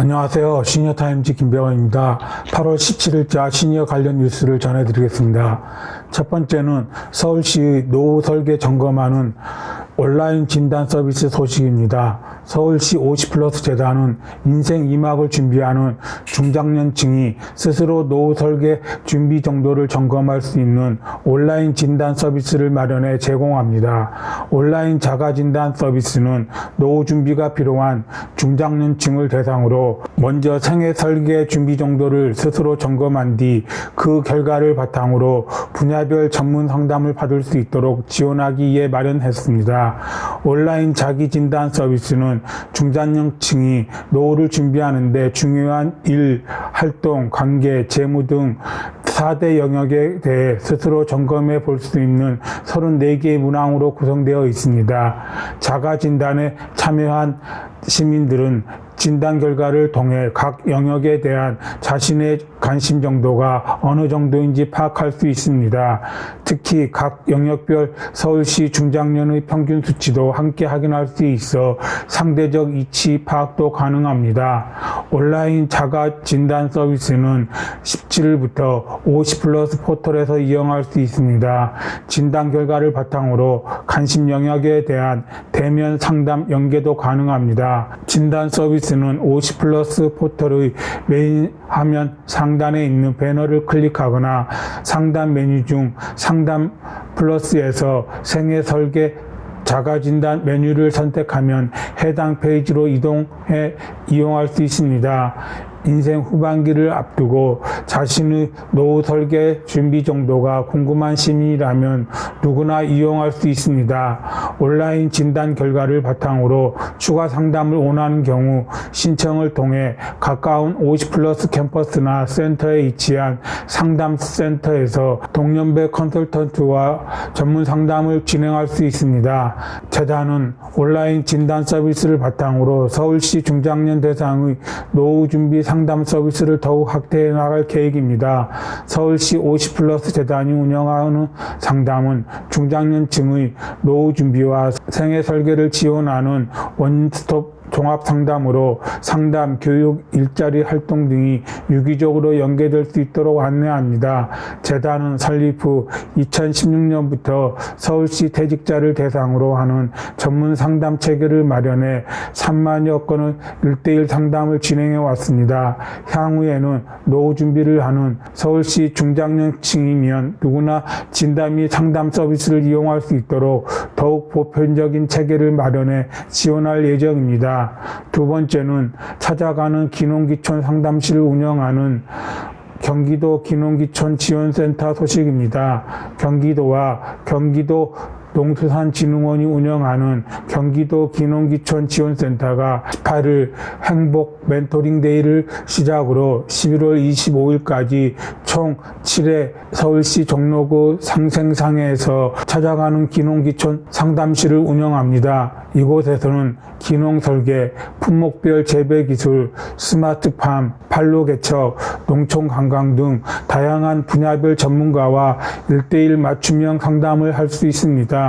안녕하세요. 시니어타임즈 김병환입니다. 8월 17일자 시니어 관련 뉴스를 전해드리겠습니다. 첫 번째는 서울시 노후 설계 점검하는 온라인 진단 서비스 소식입니다. 서울시 50플러스 재단은 인생 2막을 준비하는 중장년층이 스스로 노후 설계 준비 정도를 점검할 수 있는 온라인 진단 서비스를 마련해 제공합니다. 온라인 자가 진단 서비스는 노후 준비가 필요한 중장년층을 대상으로 먼저 생애 설계 준비 정도를 스스로 점검한 뒤 그 결과를 바탕으로 분야별 전문 상담을 받을 수 있도록 지원하기 위해 마련했습니다. 온라인 자기 진단 서비스는 중장년층이 노후를 준비하는데 중요한 일, 활동, 관계, 재무 등 4대 영역에 대해 스스로 점검해 볼 수 있는 34개의 문항으로 구성되어 있습니다. 자가 진단에 참여한 시민들은 진단 결과를 통해 각 영역에 대한 자신의 관심 정도가 어느 정도인지 파악할 수 있습니다. 특히 각 영역별 서울시 중장년의 평균 수치도 함께 확인할 수 있어 상대적 이치 파악도 가능합니다. 온라인 자가 진단 서비스는 17일부터 50 플러스 포털에서 이용할 수 있습니다. 진단 결과를 바탕으로 관심 영역에 대한 대면 상담 연계도 가능합니다. 진단 서비스는 50 플러스 포털의 메인 화면 상 단에 있는 배너를 클릭하거나 상담 메뉴 중 상담 플러스에서 생애 설계 자가 진단 메뉴를 선택하면 해당 페이지로 이동해 이용할 수 있습니다. 인생 후반기를 앞두고 자신의 노후 설계 준비 정도가 궁금한 시민이라면 누구나 이용할 수 있습니다. 온라인 진단 결과를 바탕으로 추가 상담을 원하는 경우 신청을 통해 가까운 50 플러스 캠퍼스나 센터에 위치한 상담 센터에서 동년배 컨설턴트와 전문 상담을 진행할 수 있습니다. 재단은 온라인 진단 서비스를 바탕으로 서울시 중장년 대상의 노후 준비 상담 서비스를 더욱 확대해 나갈 계획입니다. 서울시 50 플러스 재단이 운영하는 상담은 중장년층의 노후 준비와 생애 설계를 지원하는 원스톱 종합 상담으로 상담, 교육, 일자리 활동 등이 유기적으로 연계될 수 있도록 안내합니다. 재단은 설립 후 2016년부터 서울시 퇴직자를 대상으로 하는 전문 상담 체계를 마련해 3만여 건의 1대1 상담을 진행해 왔습니다. 향후에는 노후 준비를 하는 서울시 중장년층이면 누구나 진단 및 상담 서비스를 이용할 수 있도록 더욱 보편적인 체계를 마련해 지원할 예정입니다. 두 번째는 찾아가는 기농기촌 상담실을 운영하는 경기도 기농기촌 지원센터 소식입니다. 경기도와 경기도 농수산진흥원이 운영하는 경기도 기농기촌 지원센터가 18일 행복 멘토링 데이를 시작으로 11월 25일까지 총 7회 서울시 종로구 상생상해에서 찾아가는 기농기촌 상담실을 운영합니다. 이곳에서는 기농 설계, 품목별 재배 기술, 스마트팜, 판로 개척, 농촌 관광 등 다양한 분야별 전문가와 1대1 맞춤형 상담을 할 수 있습니다.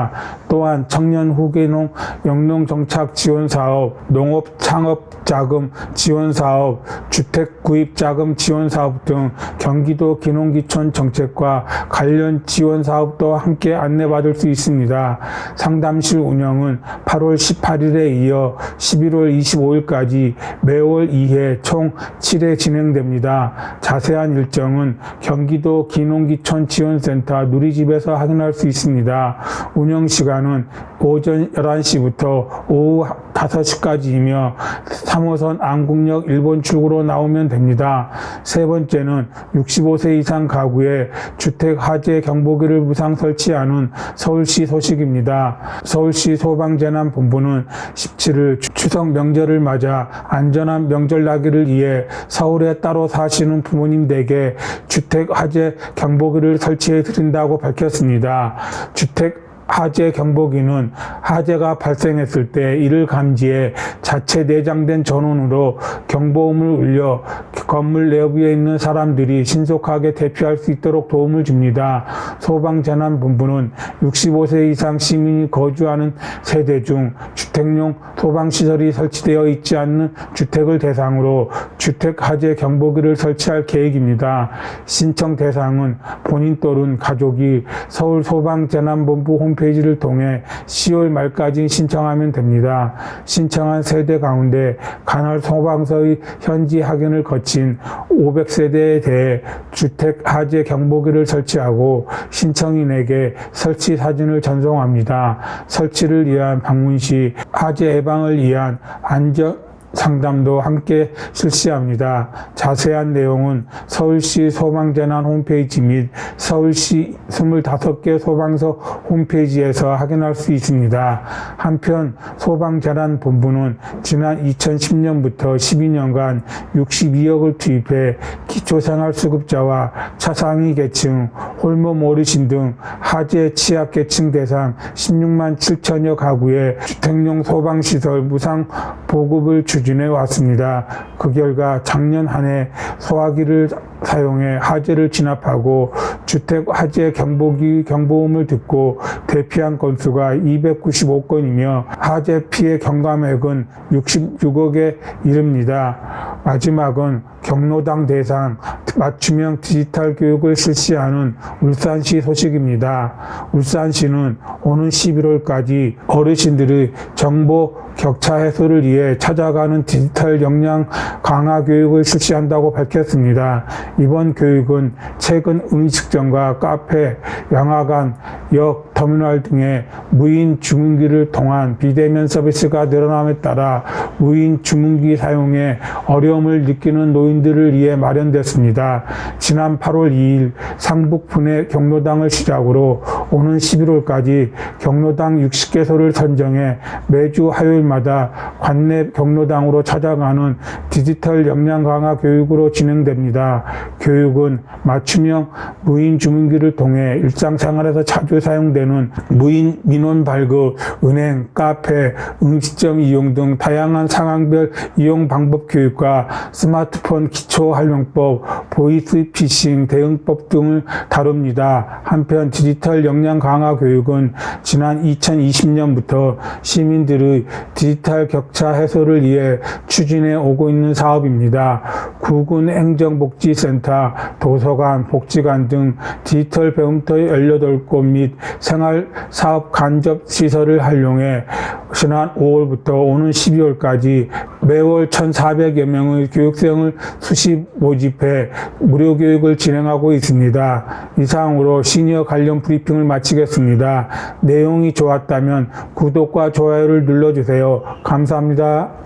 또한 청년 후계농 영농 정착 지원 사업, 농업 창업 자금 지원 사업, 주택 구입 자금 지원 사업 등 경기도 기농기촌 정책과 관련 지원 사업도 함께 안내받을 수 있습니다. 상담실 운영은 8월 18일에 이어 11월 25일까지 매월 2회 총 7회 진행됩니다. 자세한 일정은 경기도 기농기촌 지원센터 누리집에서 확인할 수 있습니다. 운영 시간은 오전 11시부터 오후 5시까지이며 3호선 안국역 1번 출구로 나오면 됩니다. 세 번째는 65세 이상 가구에 주택 화재 경보기를 무상 설치하는 서울시 소식입니다. 서울시 소방재난본부는 17일 추석 명절을 맞아 안전한 명절 나기를 위해 서울에 따로 사시는 부모님 댁에 주택 화재 경보기를 설치해 드린다고 밝혔습니다. 주택 하재 경보기는 하재가 발생했을 때 이를 감지해 자체 내장된 전원으로 경보음을 울려 건물 내부에 있는 사람들이 신속하게 대피할 수 있도록 도움을 줍니다. 소방재난본부는 65세 이상 시민이 거주하는 세대 중 주택용 소방시설이 설치되어 있지 않는 주택을 대상으로 주택 하재 경보기를 설치할 계획입니다. 신청 대상은 본인 또는 가족이 서울 소방재난본부 홈페이지를 통해 10월 말까지 신청하면 됩니다. 신청한 세대 가운데 간헐 소방서의 현지 확인을 거친 500세대에 대해 주택 하재 경보기를 설치하고 신청인에게 설치 사진을 전송합니다. 설치를 위한 방문 시 하재 예방을 위한 안전 상담도 함께 실시합니다. 자세한 내용은 서울시 소방재난 홈페이지 및 서울시 25개 소방서 홈페이지에서 확인할 수 있습니다. 한편 소방재난본부는 지난 2010년부터 12년간 62억을 투입해 기초생활수급자와 차상위 계층, 홀몸 어르신 등 하재 취약계층 대상 16만 7천여 가구에 주택용 소방시설 무상 보급을 추진해 왔습니다. 그 결과 작년 한 해 소화기를 사용해 하재를 진압하고 주택 하재 경보기 경보음을 듣고 대피한 건수가 295건이며 하재 피해 경감액은 66억에 이릅니다. 마지막은 경로당 대상 맞춤형 디지털 교육을 실시하는 울산시 소식입니다. 울산시는 오는 11월까지 어르신들의 정보 격차 해소를 위해 찾아가는 디지털 역량 강화 교육을 실시한다고 밝혔습니다. 이번 교육은 최근 음식점과 카페, 영화관, 역, 터미널 등의 무인 주문기를 통한 비대면 서비스가 늘어남에 따라 무인 주문기 사용에 어려움을 느끼는 노인들을 위해 마련됐습니다. 지난 8월 2일 상북 분해 경로당을 시작으로 오는 11월까지 경로당 60개소를 선정해 매주 화요일마다 관내 경로당으로 찾아가는 디지털 역량 강화 교육으로 진행됩니다. 교육은 맞춤형 무인 주문기를 통해 일상생활에서 자주 사용되는 무인 민원 발급, 은행, 카페, 음식점 이용 등 다양한 상황별 이용 방법 교육과 스마트폰 기초 활용법, 보이스 피싱 대응법 등을 다룹니다. 한편 디지털 역량 강화 교육은 지난 2020년부터 시민들의 디지털 격차 해소를 위해 추진해 오고 있는 사업입니다. 구군 행정복지센터, 도서관, 복지관 등 디지털 배움터 18곳 및 생활 사업 간접 시설을 활용해 지난 5월부터 오는 12월까지 매월 1,400여 명의 교육생을 수시 모집해 무료 교육을 진행하고 있습니다. 이상으로 시니어 관련 브리핑을 마치겠습니다. 내용이 좋았다면 구독과 좋아요를 눌러주세요. 감사합니다.